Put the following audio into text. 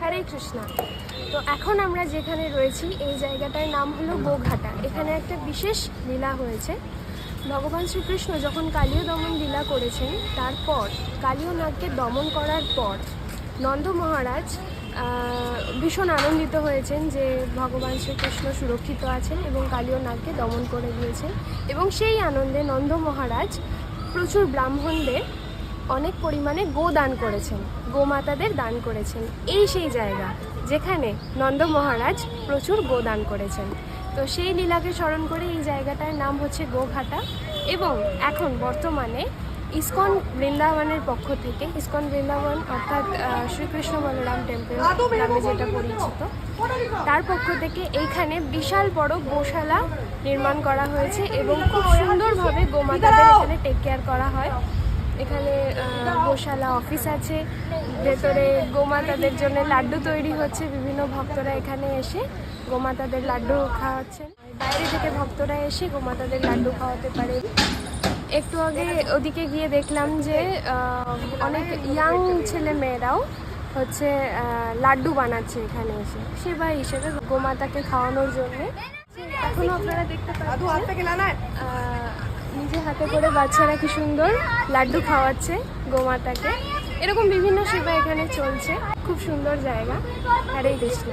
হরে কৃষ্ণা। তো এখন আমরা যেখানে রয়েছি, এই জায়গাটার নাম হলো গোঘাটা। এখানে একটা বিশেষ লীলা হয়েছে। ভগবান শ্রীকৃষ্ণ যখন কালীয় দমন লীলা করেছেন, তারপর কালীয় নাগকে দমন করার পর নন্দ মহারাজ ভীষণ আনন্দিত হয়েছেন যে ভগবান শ্রীকৃষ্ণ সুরক্ষিত আছেন এবং কালীয় নাগকে দমন করে দিয়েছেন। এবং সেই আনন্দে নন্দ মহারাজ প্রচুর ব্রাহ্মণদের অনেক পরিমাণে গো দান করেছেন, গোমাতাদের দান করেছেন। এই সেই জায়গা যেখানে নন্দ মহারাজ প্রচুর গো দান করেছেন। তো সেই লীলাকে স্মরণ করে এই জায়গাটার নাম হচ্ছে গোঘাটা এবং এখন বর্তমানে ইসকন বৃন্দাবনের পক্ষ থেকে, ইসকন বৃন্দাবন অর্থাৎ শ্রীকৃষ্ণ বলরাম টেম্পল নামে যেটা পরিচিত, তার পক্ষ থেকে এইখানে বিশাল বড় গোশালা নির্মাণ করা হয়েছে এবং খুব সুন্দরভাবে গোমাতাদের এখানে টেক কেয়ার করা হয়। এখানে গোশালা অফিস আছে। ভেতরে গোমাতাদের জন্য লাড্ডু তৈরি হচ্ছে। বিভিন্ন ভক্তরা এখানে এসে গোমাতাদের লাড্ডু খাওয়াচ্ছেন। বাইরে থেকে ভক্তরা এসে গোমাতাদের লাড্ডু খাওয়াতে পারে। একটু আগে ওদিকে গিয়ে দেখলাম যে অনেক ইয়াং ছেলে মেয়েরাও হচ্ছে লাড্ডু বানাচ্ছে এখানে এসে। সেবা হিসেবে গোমাতাকে খাওয়ানোর জন্য। এখনও আপনারা দেখতে পাচ্ছেন নিজে হাতে করে বাচ্চারা কি সুন্দর লাড্ডু খাওয়াচ্ছে গোমাতাকে। এরকম বিভিন্ন সেবা এখানে চলছে। খুব সুন্দর জায়গা। আর এই কৃষ্ণ